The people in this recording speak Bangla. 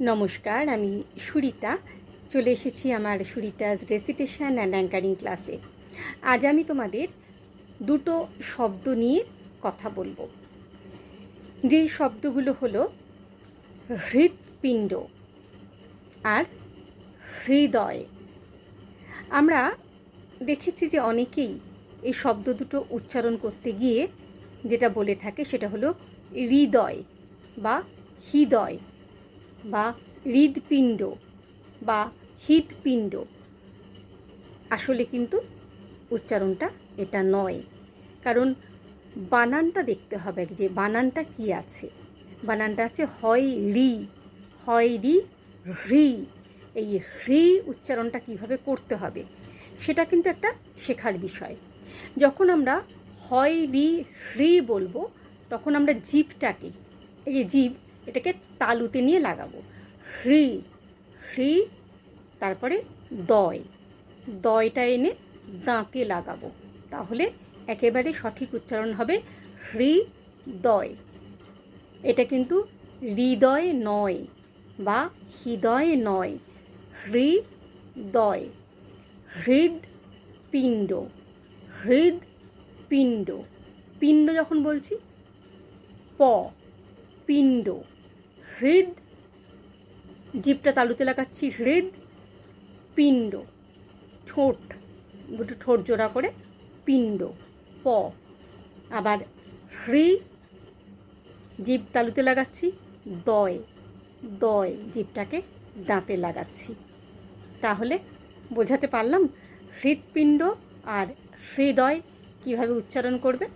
নমস্কার, আমি সুরিতা। চলে এসেছি আমার সুরিতাজ রেসিটেশন অ্যান্ড অ্যাঙ্কারিং ক্লাসে আজ আমি তোমাদের দুটো শব্দ নিয়ে কথা বলব। যেই শব্দগুলো হলো হৃৎপিণ্ড আর হৃদয়। আমরা দেখেছি যে অনেকেই এই শব্দ দুটো উচ্চারণ করতে গিয়ে যেটা বলে থাকে সেটা হলো হৃদয় বা হৃদয়। বা হৃদপিণ্ড বা হৃদপিণ্ড আসলে কিন্তু উচ্চারণটা এটা নয়। কারণ বানানটা দেখতে হবে যে বানানটা কি আছে। বানানটা আছে হয় রি হয় রি, হ্রি। এই হ্রি উচ্চারণটা কীভাবে করতে হবে সেটা কিন্তু একটা শেখার বিষয়। যখন আমরা হয় রি, হ্রি বলব, তখন আমরা জিভটাকে এই যে জিভ এটাকে তালুতে নিয়ে লাগাবো। হ্রি হ্রি, তারপরে দয় দয়টা এনে দাঁতে লাগাবো। তাহলে একেবারে সঠিক উচ্চারণ হবে হৃ দয় এটা কিন্তু হৃদয় নয় বা হৃদয় নয়। হৃদয় হৃদ পিণ্ড হৃদ পিণ্ড পিণ্ড যখন বলছি, প, পিণ্ড। হৃদ, জিপটা তালুতে লাগাচ্ছি, হৃদ, পিণ্ড, ঠোঁট, দুটো ঠোঁট জোড়া করে, পিণ্ড, প। আবার হৃ জিভ তালুতে লাগাচ্ছি, দয় দয় জিভটাকে দাঁতে লাগাচ্ছি। তাহলে বোঝাতে পারলাম হৃৎপিণ্ড আর হৃদয় কীভাবে উচ্চারণ করবে?